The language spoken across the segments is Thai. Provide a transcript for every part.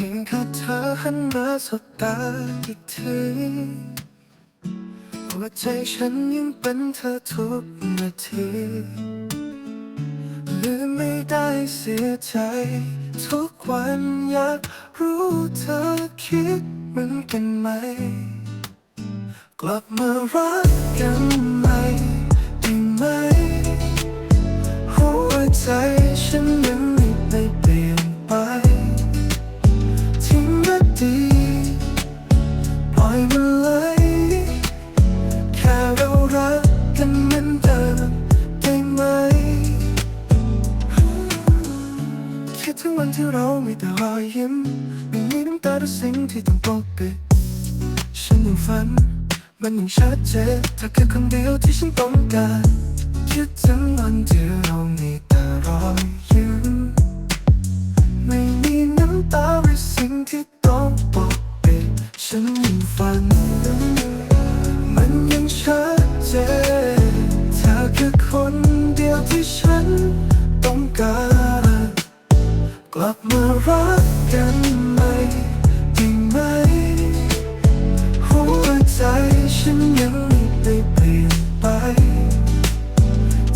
พียงแค่เธอหันมาสบตาอีกทีหัวใจฉันยังเป็นเธอทุกนาทีลืมไม่ได้เสียใจ ทุกวันอยากรู้เธอคิดเหมือนกันไหม กลับมารักกันไหมได้ไหมหัวใจ วันที่เรามีแต่รอยยิ้มไม่มีน้ำตาทุกสิ่งที่ต้องปกปิดฉันยังฝัน มันยังชัดเจนเธอคือคนเดียวที่ฉันต้องการคิดถึงวันที่เรามีแต่รอยยิ้มไม่มีน้ำตาหรือสิ่งที่ต้องปกปิดฉันยังฝัน มันยังชัดเจนเธอคือคนเดียวที่ฉันต้องการ ลับมารักกันไหมได้ไหม หัวใจฉันยังไม่ได้เปลี่ยนไป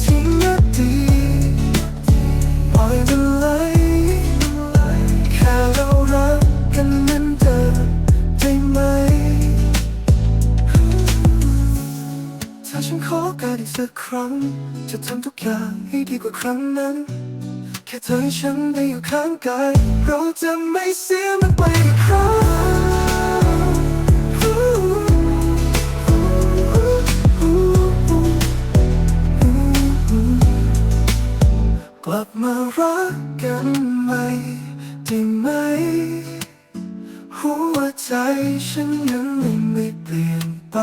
ทิ้งอดีตปล่อยมันไหลแค่เรารักกันเหมือนเดิมได้ไหม ถ้าฉันขอการอีกสักครั้ง จะทำทุกอย่างให้ดีกว่าครั้งนั้น ค่เธอให้ฉันได้อยู่ข้างกายเราจะไม่เสียมันไปครั้งกลับมารักกันใหม่ได้ไหม หัวใจฉันยังไม่เปลี่ยนไป